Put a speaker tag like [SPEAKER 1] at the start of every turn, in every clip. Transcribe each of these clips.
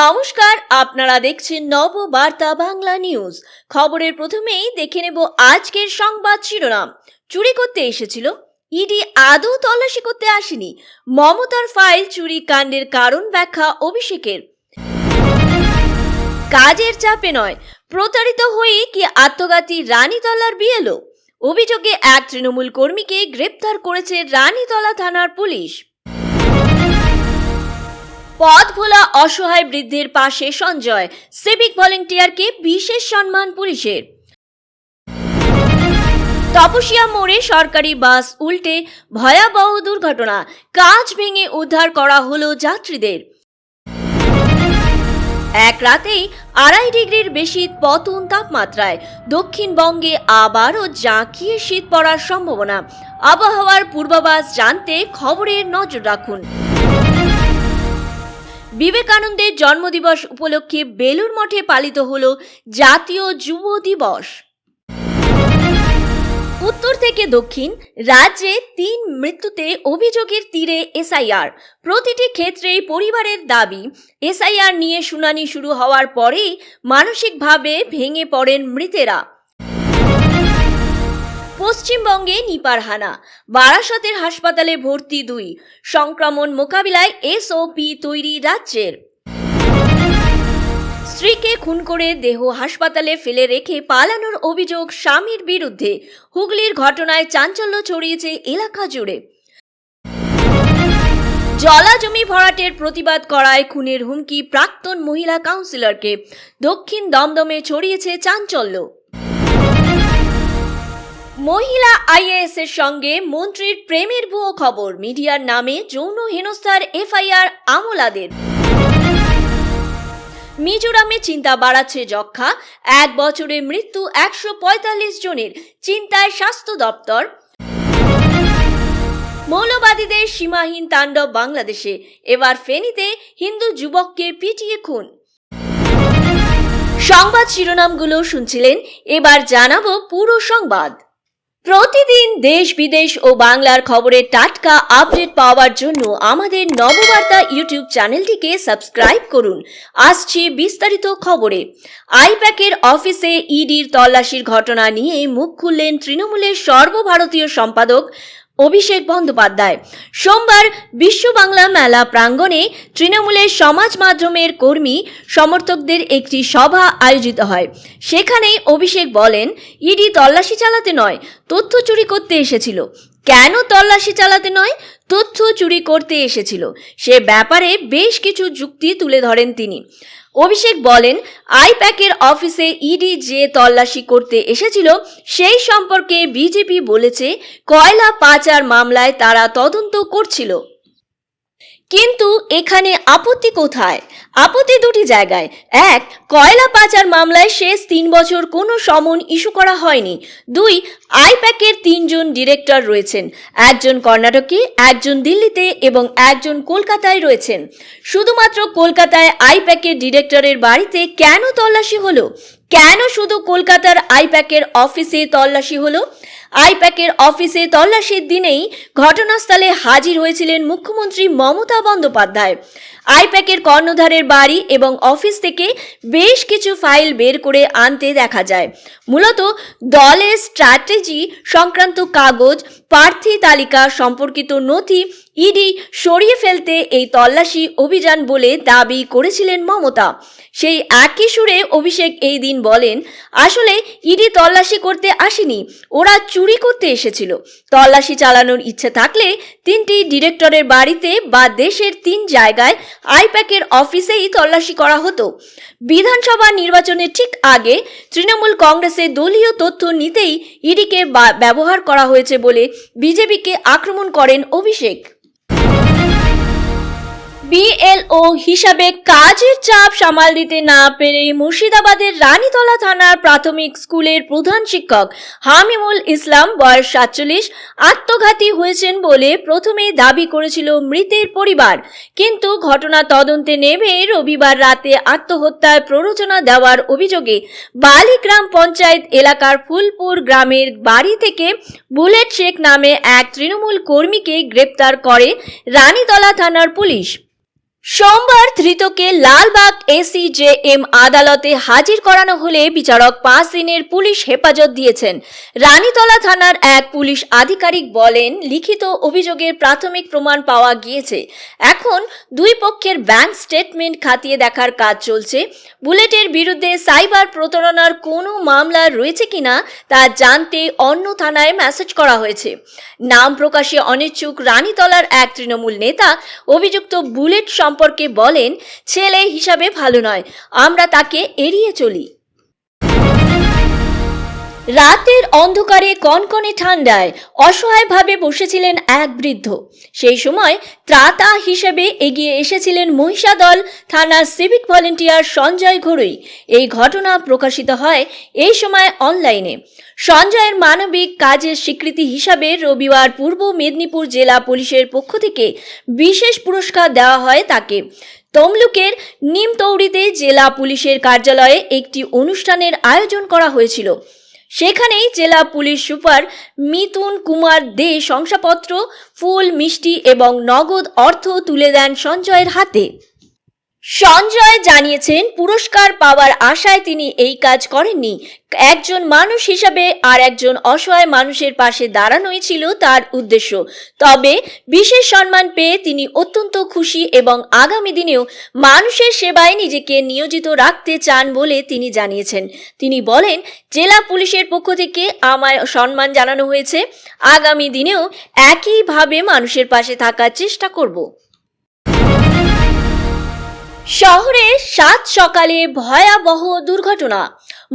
[SPEAKER 1] নমস্কার, আপনারা দেখছেন নববার্তা বাংলা নিউজ। খবরের প্রথমেই দেখে নেব আজকের সংবাদ শিরোনাম। চুরি করতে এসেছিল, ইডি আদৌ তল্লাশি করতে আসেনি। মমতার ফাইল চুরি কাণ্ডের কারণ ব্যাখ্যা অভিষেকের। কাজের চাপে নয়, প্রতারিত হয়ে কি আত্মঘাতী রানীতলার বিয়েলো অভিযোগে এক তৃণমূল কর্মীকে গ্রেপ্তার করেছে রানীতলা থানার পুলিশ। পথ ভোলা অসহায় বৃদ্ধের পাশে সঞ্জয়। সিভিক ভলেন্টিয়ারকে বিশেষ সম্মান পুলিশের। তপসিয়া মোড়ে সরকারি বাস উল্টে ভয়াবহ দুর্ঘটনা। কাজ ভেঙে উদ্ধার করা হলো যাত্রীদের। এক রাতেই আড়াই ডিগ্রির বেশি পতন তাপমাত্রায় দক্ষিণবঙ্গে আবারও জাঁকিয়ে শীত পড়ার সম্ভাবনা। আবহাওয়ার পূর্বাভাস জানতে খবরের নজর রাখুন। বিবেকানন্দের জন্মদিবস উপলক্ষে বেলুর মঠে পালিত হল জাতীয় যুব দিবস। উত্তর থেকে দক্ষিণ রাজ্যে তিন মৃত্যুতে অভিযোগের তীরে এসআইআর। প্রতিটি ক্ষেত্রেই পরিবারের দাবি, এসআইআর নিয়ে শুনানি শুরু হওয়ার পরেই মানসিকভাবে ভেঙে পড়েন মৃতেরা। পশ্চিমবঙ্গে নিপার হানা বারাসতের হাসপাতালে ভর্তি দুই। সংক্রমণ মোকাবিলায় এসওপি তৈরি রাজ্যের। স্ত্রীকে খুন করে দেহ হাসপাতালে ফেলে রেখে পালানোর অভিযোগ স্বামীর বিরুদ্ধে। হুগলির ঘটনায় চাঞ্চল্য ছড়িয়েছে এলাকা জুড়ে। জলা জমি ভরাটের প্রতিবাদ করায় খুনের হুমকি প্রাক্তন মহিলা কাউন্সিলরকে। দক্ষিণ দমদমে ছড়িয়েছে চাঞ্চল্য। মহিলা আইএএস এর সঙ্গে মন্ত্রীর প্রেমের ভুয়ো খবর। মিডিয়ার নামে যৌন হেনস্থার এফআইআর আমলাদের। মিজোরামে চিন্তা বাড়াচ্ছে যক্ষা এক বছরে মৃত্যু একশো পঁয়তাল্লিশ জনের চিন্তায় স্বাস্থ্য দপ্তর। মৌলবাদীদের সীমাহীন তাণ্ডব বাংলাদেশে। এবার ফেনীতে হিন্দু যুবককে পিটিয়ে খুন। সংবাদ শিরোনামগুলো শুনছিলেন। এবার জানাব পুরো সংবাদ। প্রতিদিন দেশ বিদেশ ও বাংলার খবরের টাটকা আপডেট পাওয়ার জন্য আমাদের নববার্তা ইউটিউব চ্যানেলটিকে সাবস্ক্রাইব করুন। আসছে বিস্তারিত খবরে। আইপ্যাকের অফিসে ইডির তল্লাশির ঘটনা নিয়ে মুখ খুললেন তৃণমূলের সর্বভারতীয় সম্পাদক অভিষেক বন্দ্যোপাধ্যায়। সোমবার বিশ্ব বাংলা মেলা প্রাঙ্গণে তৃণমূলের সমাজ মাধ্যমের কর্মী সমর্থকদের একটি সভা আয়োজিত হয়। সেখানেই অভিষেক বলেন, ইডি তল্লাশি চালাতে নয়, তথ্য চুরি করতে এসেছিল। কেন তল্লাশি চালাতে নয়, তথ্য চুরি করতে এসেছিল? সে ব্যাপারে বেশ কিছু যুক্তি তুলে ধরেন তিনি। অভিষেক বলেন, আইপ্যাকের অফিসে ইডি যে তল্লাশি করতে এসেছিল, সেই সম্পর্কে বিজেপি বলেছে, কয়লা পাচার মামলায় তারা তদন্ত করছিল। কিন্তু এখানে আপত্তি কোথায়? আপত্তি দুটি জায়গায়। এক, কয়লা পাচার মামলায় শেষ তিন বছর কোনো সমন ইস্যু করা হয়নি। দুই, আইপ্যাকের তিনজন ডিরেক্টর রয়েছেন। একজন কর্ণাটকে, একজন দিল্লিতে এবং একজন কলকাতায় রয়েছেন। শুধুমাত্র কলকাতায় আইপ্যাকের ডিরেক্টরের বাড়িতে কেন তল্লাশি হলো? কেন শুধু কলকাতার আইপ্যাকের অফিসে তল্লাশি হলো? আইপ্যাকের অফিসে তল্লাশির দিনেই ঘটনাস্থলে হাজির হয়েছিলেন মুখ্যমন্ত্রী মমতা বন্দ্যোপাধ্যায়। আইপ্যাকের কর্ণধারের বাড়ি এবং অফিস থেকে বেশ কিছু ফাইল বের করে আনতে দেখা যায়। মূলত দলের স্ট্র্যাটেজি সংক্রান্ত কাগজ, প্রার্থী তালিকা সম্পর্কিত নথি, ইডি সরিয়ে ফেলতে এই তল্লাশি অভিযান বলে দাবি করেছিলেন মমতা। সেই একই সুরে অভিষেক এই দিন বলেন, আসলে ইডি তল্লাশি করতে আসেনি। ওরা চুরি করতে এসেছিল। তল্লাশি চালানোর ইচ্ছে থাকলে তিনটি ডিরেক্টরের বাড়িতে বা দেশের তিন জায়গায় আইপ্যাকের অফিসেই তল্লাশি করা হতো। বিধানসভা নির্বাচনের ঠিক আগে তৃণমূল কংগ্রেসের দলীয় তথ্য নিতেই ইডিকে ব্যবহার করা হয়েছে বলে বিজেপিকে আক্রমণ করেন অভিষেক। বিএলও হিসাবে কাজের চাপ সামাল দিতে না পেরে মুর্শিদাবাদের রানীতলা থানার প্রাথমিক স্কুলের প্রধান শিক্ষক হামিমুল ইসলাম, বয়স সাতচল্লিশ, আত্মঘাতী হয়েছেন বলে প্রথমে দাবি করেছিল মৃতের পরিবার। কিন্তু ঘটনা তদন্তে নেমে রবিবার রাতে আত্মহত্যার প্ররোচনা দেওয়ার অভিযোগে বালিগ্রাম পঞ্চায়েত এলাকার ফুলপুর গ্রামের বাড়ি থেকে বুলেট শেখ নামে এক তৃণমূল কর্মীকে গ্রেপ্তার করে রানীতলা থানার পুলিশ। সোমবার ধৃতকে লালবাগ এসিজেএম আদালতে হাজির করানো হলে বিচারক পাঁচ দিনের পুলিশ হেফাজত দিয়েছেন। রানীতলা থানার এক পুলিশ আধিকারিক বলেন, লিখিত অভিযোগের প্রাথমিক প্রমাণ পাওয়া গিয়েছে। এখন দুই পক্ষের ব্যাংক স্টেটমেন্ট খাতিয়ে দেখার কাজ চলছে। বুলেটের বিরুদ্ধে সাইবার প্রতারণার কোনো মামলা রয়েছে কিনা তা জানতে অন্য থানায় মেসেজ করা হয়েছে। নাম প্রকাশে অনিচ্ছুক রানীতলার এক তৃণমূল নেতা, অভিযুক্ত বুলেট সম্পর্কে বলেন ছেলে হিসাবে ভালো নয় আমরা তাকে এড়িয়ে চলি। রাতের অন্ধকারে কনকনে ঠান্ডায় অসহায়ভাবে বসেছিলেন এক বৃদ্ধ। সেই সময় ত্রাতা হিসেবে এগিয়ে এসেছিলেন মহিষাদল থানার সিভিক ভলেন্টিয়ার সঞ্জয় ঘড়ুই এই ঘটনা প্রকাশিত হয় এই সময় অনলাইনে। সঞ্জয়ের মানবিক কাজের স্বীকৃতি হিসাবে রবিবার পূর্ব মেদিনীপুর জেলা পুলিশের পক্ষ থেকে বিশেষ পুরস্কার দেওয়া হয় তাকে। তমলুকের নিমতৌড়িতে জেলা পুলিশের কার্যালয়ে একটি অনুষ্ঠানের আয়োজন করা হয়েছিল। সেখানেই জেলা পুলিশ সুপার মিথুন কুমার দে শংসাপত্র, ফুল, মিষ্টি এবং নগদ অর্থ তুলে দেন সঞ্জয়ের হাতে। সঞ্জয় জানিয়েছেন, পুরস্কার পাওয়ার আশায় তিনি এই কাজ করেননি। একজন মানুষ হিসাবে আর একজন অসহায় মানুষের পাশে দাঁড়ানোই ছিল তার উদ্দেশ্য। তবে বিশেষ সম্মান পেয়ে তিনি অত্যন্ত খুশি এবং আগামী দিনেও মানুষের সেবায় নিজেকে নিয়োজিত রাখতে চান বলে তিনি জানিয়েছেন। তিনি বলেন, জেলা পুলিশের পক্ষ থেকে আমায় সম্মান জানানো হয়েছে। আগামী দিনেও একইভাবে মানুষের পাশে থাকার চেষ্টা করব। শহরে সাত সকালে ভয়াবহ দুর্ঘটনা।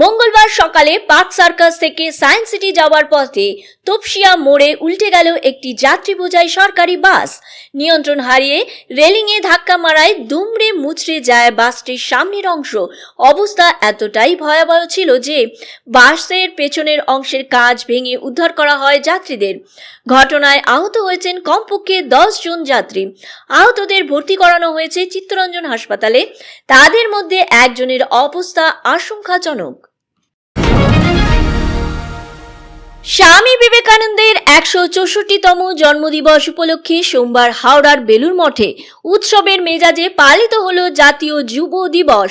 [SPEAKER 1] মঙ্গলবার সকালে পার্ক সার্কাস থেকে সায়েন্স সিটি যাওয়ার পথে তপসিয়া মোড়ে উল্টে গেল একটি যাত্রী বোঝাই সরকারি বাস। নিয়ন্ত্রণ হারিয়ে রেলিংয়ে ধাক্কা মারায় দুমড়ে মুচড়ে যায় বাসটির সামনের অংশ। অবস্থা এতটাই ভয়াবহ ছিল যে বাসের পেছনের অংশের কাজ ভেঙে উদ্ধার করা হয় যাত্রীদের। ঘটনায় আহত হয়েছেন কমপক্ষে দশ জন যাত্রী। আহতদের ভর্তি করানো হয়েছে চিত্তরঞ্জন হাসপাতালে। তাদের মধ্যে একজনের অবস্থা আশঙ্কাজনক। স্বামী বিবেকানন্দের একশো চৌষট্টিতম জন্মদিবস উপলক্ষে সোমবার হাওড়ার বেলুর মঠে উৎসবের মেজাজে পালিত হল জাতীয় যুব দিবস।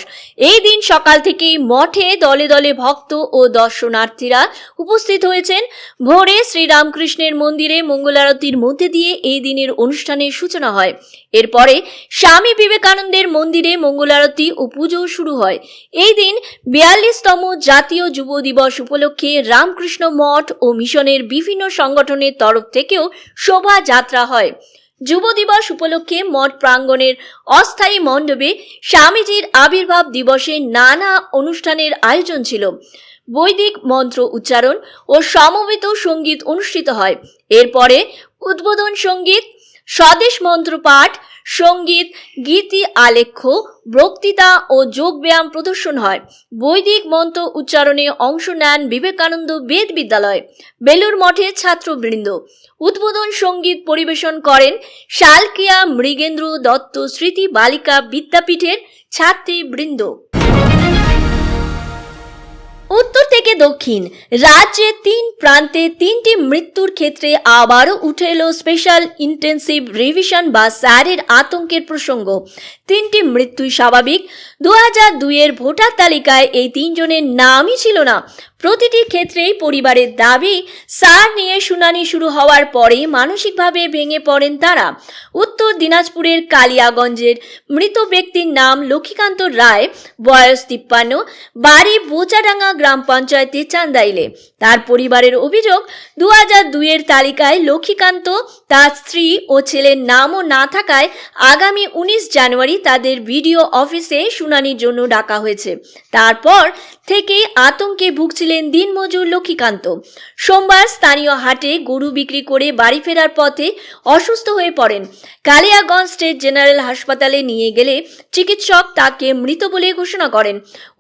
[SPEAKER 1] এই দিন সকাল থেকেই মঠে দলে দলে ভক্ত ও দর্শনার্থীরা উপস্থিত হয়েছেন। ভোরে শ্রীরামকৃষ্ণের মন্দিরে মঙ্গলারতির মধ্যে দিয়ে এই দিনের অনুষ্ঠানের সূচনা হয়। এরপরে স্বামী বিবেকানন্দের মন্দিরে মঙ্গলারতি ও পুজো শুরু হয়। এই দিন বিয়াল্লিশতম জাতীয় যুব দিবস উপলক্ষে রামকৃষ্ণ মঠ ও মিশনের বিভিন্ন সংগঠনের তরফ থেকেও শোভাযাত্রা হয়। যুব দিবস উপলক্ষে মঠ প্রাঙ্গণের অস্থায়ী মণ্ডপে স্বামীজির আবির্ভাব দিবসে নানা অনুষ্ঠানের আয়োজন ছিল। বৈদিক মন্ত্র উচ্চারণ ও সমবেত সংগীত অনুষ্ঠিত হয়। এরপরে উদ্বোধন সংগীত স্বদেশ মন্ত্র পাঠ, সংগীত, গীতি, আলেখ্য, বক্তৃতা ও যোগব্যায়াম প্রদর্শন হয়। বৈদিক মন্ত্র উচ্চারণে অংশ নেন বিবেকানন্দ বেদ বিদ্যালয় বেলুর মঠের ছাত্রবৃন্দ। উদ্বোধন সংগীত পরিবেশন করেন শালকিয়া মৃগেন্দ্র দত্ত স্মৃতি বালিকা বিদ্যাপীঠের ছাত্রীবৃন্দ। উত্তর থেকে দক্ষিণ। রাজ্যে তিন, প্রান্তে তিনটি মৃত্যুর ক্ষেত্রে আবারও উঠে এলো স্পেশাল ইন্টেন্সিভ রিভিশন বা স্যারের আতঙ্কের প্রসঙ্গ। তিনটি মৃত্যুই স্বাভাবিক। দু হাজার দুইয়ের ভোটার তালিকায় এই তিনজনের নামই ছিল না। প্রতিটি ক্ষেত্রেই পরিবারের দাবি, সার নিয়ে শুনানি শুরু হওয়ার পরে মানসিকভাবে ভেঙে পড়েন তারা। উত্তর দিনাজপুরের কালিয়াগঞ্জের মৃত ব্যক্তির নাম লক্ষ্মীকান্ত রায়, বয়স তিপ্পান্ন, বাড়ি বোচাডাঙ্গা গ্রাম পঞ্চায়েতে চান্দাইলে। তার পরিবারের অভিযোগ দু হাজার দুইয়ের তালিকায় লক্ষ্মীকান্ত, তার স্ত্রী ও ছেলের নামও না থাকায় আগামী উনিশ জানুয়ারি তাদের ভিডিও অফিসে শুনানির জন্য ডাকা হয়েছে। তারপর থেকে আতঙ্কে ভুগছিলেন দিনমজুর লক্ষ্মীকান্ত। সোমবার স্থানীয় হাটে গরু বিক্রি করে বাড়ি ফেরার পথে অসুস্থ হয়ে পড়েন। কালিয়াগঞ্জ স্টেট জেনারেল হাসপাতালে নিয়ে গেলে চিকিৎসক তাকে মৃত বলে ঘোষণা করেন।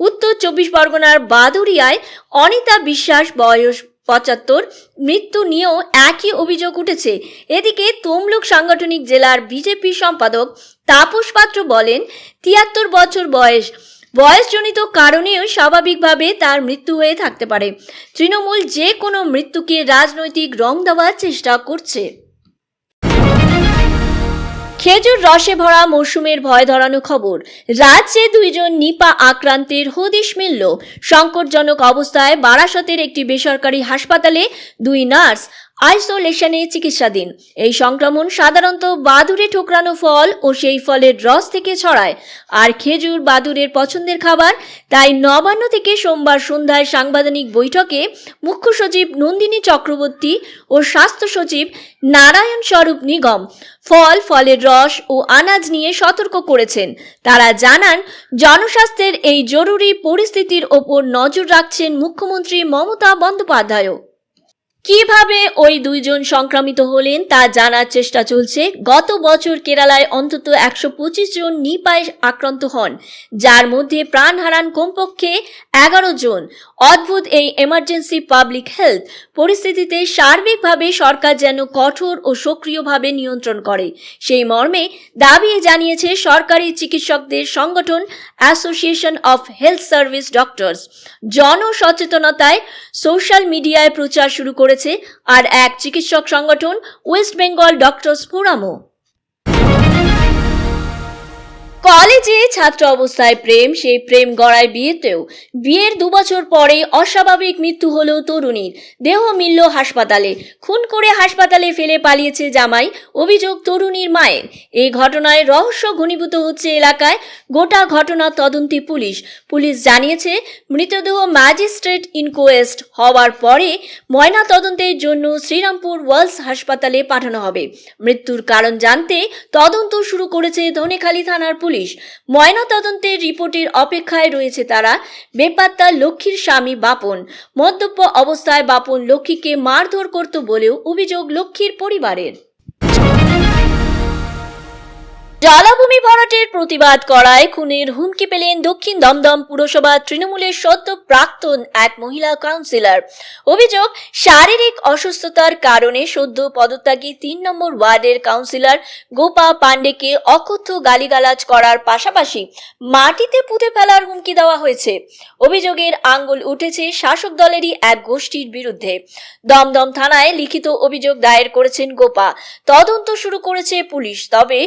[SPEAKER 1] উত্তর চব্বিশ পরগনার বাদুরিয়ায় অনিতা বিশ্বাস বয়স পঁচাত্তর, মৃত্যু নিয়েও একই অভিযোগ উঠেছে। এদিকে তমলুক সাংগঠনিক জেলার বিজেপি সম্পাদক তাপস পাত্র বলেন, তিয়াত্তর বছর বয়স। বয়সজনিত কারণেও স্বাভাবিকভাবে তার মৃত্যু হয়ে থাকতে পারে। তৃণমূল যে কোনো মৃত্যুকে রাজনৈতিক রং দেওয়ার চেষ্টা করছে। খেজুর রসে ভরা মৌসুমের ভয় ধরানো খবর। রাজ্যে দুইজন নিপা আক্রান্তের হদিশ মিলল। সংকটজনক অবস্থায় বারাসতের একটি বেসরকারি হাসপাতালে দুই নার্স আইসোলেশনে চিকিৎসাধীন। এই সংক্রমণ সাধারণত বাদুরে ঠোকরানো ফল ও সেই ফলের রস থেকে ছড়ায়। আর খেজুর বাদুরের পছন্দের খাবার, তাই নবান্ন থেকে সোমবার সন্ধ্যায় সাংবাদিক বৈঠকে মুখ্য সচিব নন্দিনী চক্রবর্তী ও স্বাস্থ্য সচিব নারায়ণ স্বরূপ নিগম ফল, ফলের রস ও আনাজ নিয়ে সতর্ক করেছেন। তারা জানান, জনস্বাস্থ্যের এই জরুরি পরিস্থিতির ওপর নজর রাখছেন মুখ্যমন্ত্রী মমতা বন্দ্যোপাধ্যায়ও। কীভাবে ওই দুইজন সংক্রমিত হলেন তা জানার চেষ্টা চলছে। গত বছর কেরালায় অন্তত একশো পঁচিশ জন নিপায় আক্রান্ত হন, যার মধ্যে প্রাণ হারান কমপক্ষে এগারো জন। অদ্ভুত এই এমার্জেন্সি পাবলিক হেলথ পরিস্থিতিতে সার্বিকভাবে সরকার যেন কঠোর ও সক্রিয়ভাবে নিয়ন্ত্রণ করে। সেই মর্মে দাবি জানিয়েছে সরকারি চিকিৎসকদের সংগঠন Association of Health Service Doctors জনসচেতনতায় social মিডিয়ায় প্রচার শুরু করেছে আর এক চিকিৎসক সংগঠন ওয়েস্ট বেঙ্গল ডক্টর ফোরামও কলেজে ছাত্র অবস্থায় প্রেম, সেই প্রেম গড়ায় বিয়েতেও। বিয়ের দুবছর পরে অস্বাভাবিক মৃত্যু হলো তরুণীর। দেহ মিলল হাসপাতালে। খুন করে হাসপাতালে ফেলে পালিয়েছে জামাই, অভিযোগ তরুণীর মায়ের। এই ঘটনায় রহস্য ঘনীভূত হচ্ছে এলাকায়। গোটা ঘটনা তদন্তে পুলিশ। পুলিশ জানিয়েছে, মৃতদেহ ম্যাজিস্ট্রেট ইনকোয়েস্ট হওয়ার পরে ময়না তদন্তের জন্য শ্রীরামপুর ওয়ার্লস হাসপাতালে পাঠানো হবে। মৃত্যুর কারণ জানতে তদন্ত শুরু করেছে ধনেখালী থানার পুলিশ। ময়না তদন্তের রিপোর্টের অপেক্ষায় রয়েছে তারা। বেপাত্তা লক্ষ্মীর স্বামী বাপন। মদ্যপ অবস্থায় বাপন লক্ষ্মীকে মারধর করত বলেও অভিযোগ লক্ষ্মীর পরিবারের। জলাভূমি ভরাটের প্রতিবাদ করায় খুনের হুমকি পেলেন দক্ষিণ দমদম পুরসভা তৃণমূলের সদ্য প্রাক্তন এক মহিলা কাউন্সিলর। অভিযোগ, শারীরিক অসুস্থতার কারণে সদ্য পদত্যাগী তিন নম্বর ওয়ার্ডের কাউন্সিলর গোপা পাণ্ডেকে অকথ্য গালিগালাজ করার পাশাপাশি মাটিতে পুঁতে ফেলার হুমকি দেওয়া হয়েছে। অভিযোগের আঙ্গুল উঠেছে শাসক দলেরই এক গোষ্ঠীর বিরুদ্ধে। দমদম থানায় লিখিত অভিযোগ দায়ের করেছেন গোপা। তদন্ত শুরু করেছে পুলিশ। তবে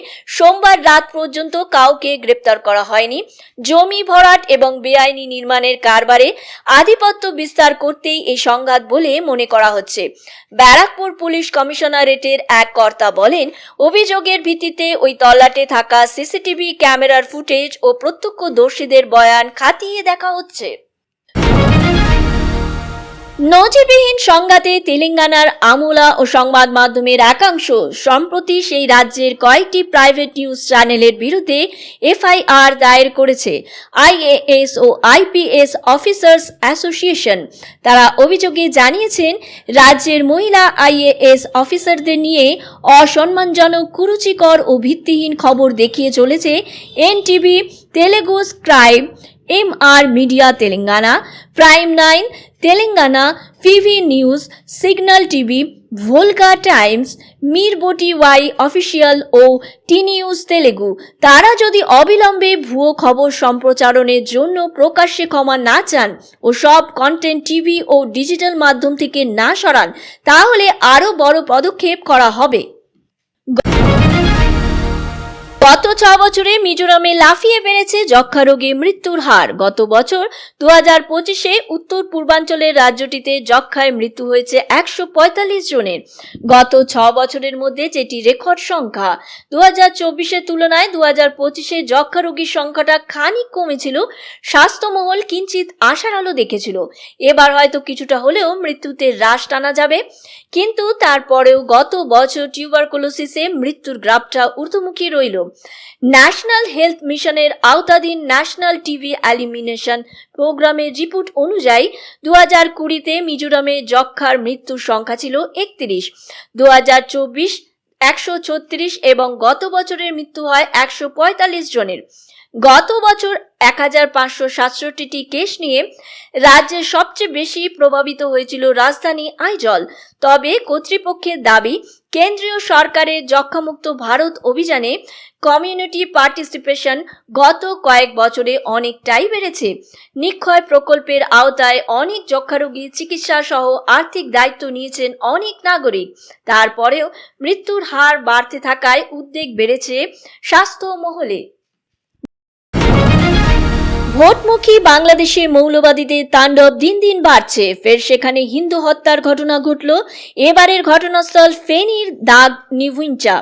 [SPEAKER 1] সোমবার রাত পর্যন্ত কাউকে গ্রেপ্তার করা হয়নি। জমি ভরাট এবং বেআইনি নির্মাণের কারবারে আধিপত্য বিস্তার করতেই এই সংঘাত বলে মনে করা হচ্ছে। ব্যারাকপুর পুলিশ কমিশনারেটের এক কর্তা বলেন, অভিযোগের ভিত্তিতে ওই তল্লাটে থাকা সিসিটিভি ক্যামেরার ফুটেজ ও প্রত্যক্ষদর্শীদের বয়ান খাতিয়ে দেখা হচ্ছে। নজিরবিহীন সংঘাতে তেলেঙ্গানার আমুলা ও সংবাদ মাধ্যমের একাংশ সম্প্রতি সেই রাজ্যের কয়েকটি প্রাইভেট নিউজ চ্যানেলের বিরুদ্ধে এফআইআর দায়ের করেছে। আইএএস ও আইপিএস অফিসার্স অ্যাসোসিয়েশন তারা অভিযোগে জানিয়েছেন, রাজ্যের মহিলা আইএএস অফিসারদের নিয়ে অসম্মানজনক কুরুচিকর ও ভিত্তিহীন খবর দেখিয়ে চলেছে NTV, Telugu scribe M R media Telangana, Prime Nine Telangana PV News Signal TV ভোলকা Times মিরবোটি ওয়াই অফিসিয়াল ও টি নিউজ তেলেগু তারা যদি অবিলম্বে ভুয়ো খবর সম্প্রচারণের জন্য প্রকাশ্যে ক্ষমা না চান ও সব কন্টেন্ট টিভি ও ডিজিটাল মাধ্যম থেকে না সরান, তাহলে আরও বড় পদক্ষেপ করা হবে। গত ছ বছরে মিজোরামে লাফিয়ে বেড়েছে যক্ষা রোগে মৃত্যুর হার। গত বছর দু হাজার পঁচিশে উত্তর পূর্বাঞ্চলের রাজ্যটিতে যক্ষায় মৃত্যু হয়েছে একশো পঁয়তাল্লিশ জনের। গত ছ বছরের মধ্যে যেটি রেকর্ড সংখ্যা। দু হাজার চব্বিশের তুলনায় দু হাজার পঁচিশে যক্ষা রোগীর সংখ্যাটা খানিক কমেছিল। স্বাস্থ্যমহল কিঞ্চিত আশার আলো দেখেছিল। এবার হয়তো কিছুটা হলেও মৃত্যুতে হ্রাস টানা যাবে। কিন্তু তারপরেও গত বছর টিউবারকুলোসিসে মৃত্যুর গ্রাফটা ঊর্ধ্বমুখী রইল। ন্যাশনাল হেলথ মিশনের আওতাধীন ন্যাশনাল টিভি অ্যালিমিনেশন প্রোগ্রামের রিপোর্ট অনুযায়ী দু হাজার কুড়িতে মিজোরামে যক্ষার মৃত্যুর সংখ্যা ছিল একত্রিশ। দু হাজার চব্বিশ একশো ছত্রিশ এবং গত বছরের মৃত্যু হয় একশো পঁয়তাল্লিশ জনের। গত বছর এক হাজার পাঁচশো সাতষট্টিটি কেস নিয়ে রাজ্যের সবচেয়ে বেশি প্রভাবিত হয়েছিল রাজধানী আইজল। তবে কর্তৃপক্ষের দাবি কেন্দ্রীয় সরকারের যক্ষামুক্ত ভারত অভিযানে কমিউনিটি পার্টিসিপেশন গত কয়েক বছরে অনেকটাই বেড়েছে। নিক্ষয় প্রকল্পের আওতায় অনেক যক্ষারোগী চিকিৎসা সহ আর্থিক দায়িত্ব নিয়েছেন অনেক নাগরিক। তারপরেও মৃত্যুর হার বাড়তে থাকায় উদ্বেগ বেড়েছে স্বাস্থ্য মহলে। ভোটমুখী বাংলাদেশে মৌলবাদীদের তাণ্ডব দিন দিন বাড়ছে। ফের সেখানে হিন্দু হত্যার ঘটনা ঘটল। এবারের ঘটনাস্থল ফেনীর দাগ নিভুঞ্চা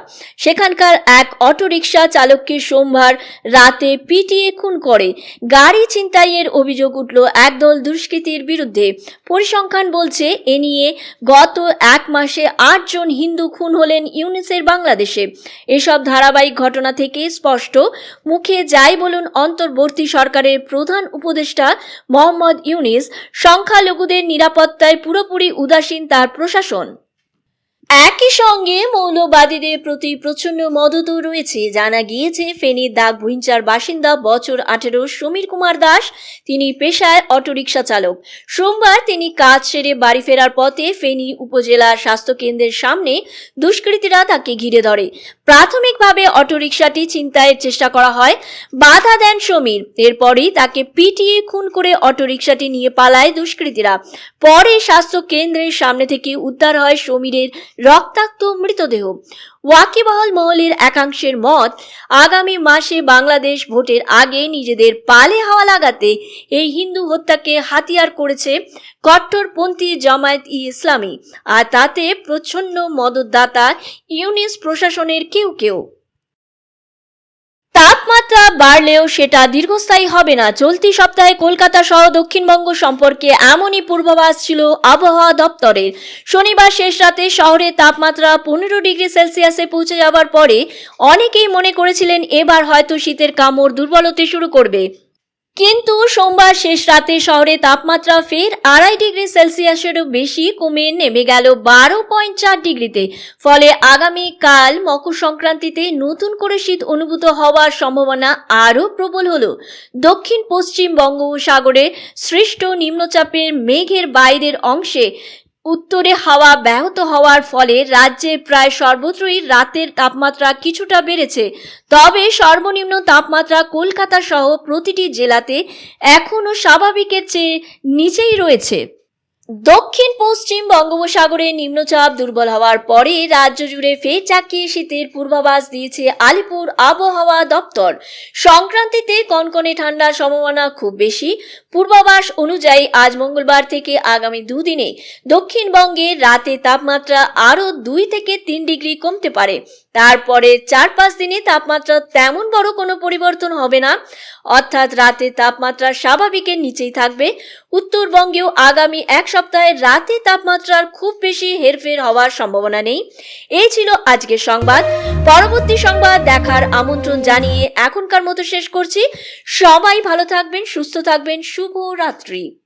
[SPEAKER 1] সেখানকার এক অটোরিকশা চালককে সোমবার রাতে পিটিয়ে খুন করে। গাড়ি ছিনতাইয়ের অভিযোগ উঠল একদল দুষ্কৃতীর বিরুদ্ধে। পরিসংখ্যান বলছে, এ নিয়ে গত এক মাসে আটজন হিন্দু খুন হলেন ইউনিসের বাংলাদেশে। এসব ধারাবাহিক ঘটনা থেকে স্পষ্ট। মুখে যাই বলুন অন্তর্বর্তী সরকারের প্রধান উপদেষ্টা মোহাম্মদ ইউনিস সংখ্যালঘুদের নিরাপত্তায় পুরোপুরি উদাসীন তার প্রশাসন। একই সঙ্গে মৌলবাদীদের প্রতি প্রচণ্ড মদতও রয়েছে। জানা গিয়েছে, ফেনীর দাগ ভুইঞ্চার বাসিন্দা বছর আঠেরো সমীর কুমার দাস, তিনি পেশায় অটোরিকশা চালক। সোমবার তিনি কাজ সেরে বাড়ি ফেরার পথে ফেনী উপজেলার স্বাস্থ্যকেন্দ্রের সামনে দুষ্কৃতীরা তাকে ঘিরে ধরে। প্রাথমিকভাবে অটোরিকশাটি ছিনতাইয়ের চেষ্টা করা হয়। বাধা দেন সমীর। এরপরই তাকে পিটিয়ে খুন করে অটোরিকশাটি নিয়ে পালায় দুষ্কৃতীরা। পরে স্বাস্থ্য কেন্দ্রের সামনে থেকে উদ্ধার হয় সমীরের রক্তাক্ত মৃতদেহ। ওয়াকিবহল মহলের একাংশের মত, আগামী মাসে বাংলাদেশ ভোটের আগে নিজেদের পালে হাওয়া লাগাতে এই হিন্দু হত্যাকে হাতিয়ার করেছে কট্টরপন্থী জামায়াত ই ইসলামী। আর তাতে প্রচ্ছন্ন মদতদাতা ইউনিস প্রশাসনের কেউ কেউ। তাপমাত্রা বাড়লেও সেটা দীর্ঘস্থায়ী হবে না। চলতি সপ্তাহে কলকাতা সহ দক্ষিণবঙ্গ সম্পর্কে এমনই পূর্বাভাস ছিল আবহাওয়া দপ্তরের। শনিবার শেষ রাতে শহরে তাপমাত্রা পনেরো ডিগ্রি সেলসিয়াসে পৌঁছে যাওয়ার পরে অনেকেই মনে করেছিলেন, এবার হয়তো শীতের কামড় দুর্বল হতে শুরু করবে। কিন্তু সোমবার শেষ রাতে শহরে তাপমাত্রা ফের আড়াই ডিগ্রি সেলসিয়াসেরও বেশি কমে নেমে গেল বারো পয়েন্ট চার ডিগ্রিতে। ফলে আগামী কাল মকর সংক্রান্তিতে নতুন করে শীত অনুভূত হওয়ার সম্ভাবনা আরও প্রবল হল। দক্ষিণ পশ্চিম বঙ্গোপসাগরে সৃষ্ট নিম্নচাপের মেঘের বাইরের অংশে উত্তরে হাওয়া ব্যাহত হওয়ার ফলে রাজ্যে প্রায় সর্বত্রই রাতের তাপমাত্রা কিছুটা বেড়েছে। তবে সর্বনিম্ন তাপমাত্রা কলকাতা সহ প্রতিটি জেলাতে এখনও স্বাভাবিকের চেয়ে নিচেই রয়েছে। দক্ষিণ পশ্চিম বঙ্গোপসাগরে নিম্নচাপ দুর্বল হওয়ার পরে রাজ্য জুড়ে ফের চাকিয়ে শীতের পূর্বাভাস দিয়েছে আলিপুর আবহাওয়া দপ্তর। সংক্রান্তিতে কনকনে ঠান্ডার সম্ভাবনা খুব বেশি। পূর্বাভাস অনুযায়ী আজ মঙ্গলবার থেকে আগামী দুদিনে দক্ষিণবঙ্গে রাতে তাপমাত্রা আরও দুই থেকে তিন ডিগ্রি কমতে পারে। তারপরে চার পাঁচ দিনে তাপমাত্রা তেমন বড় কোনো পরিবর্তন হবে না। অর্থাৎ রাতে তাপমাত্রা স্বাভাবিকের নিচেই থাকবে। উত্তরবঙ্গেও আগামী এক সপ্তাহে রাতে তাপমাত্রার খুব বেশি হেরফের হওয়ার সম্ভাবনা নেই। এই ছিল আজকের সংবাদ। পরবর্তী সংবাদ দেখার আমন্ত্রণ জানিয়ে এখনকার মতো শেষ করছি। সবাই ভালো থাকবেন, সুস্থ থাকবেন। শুভ রাত্রি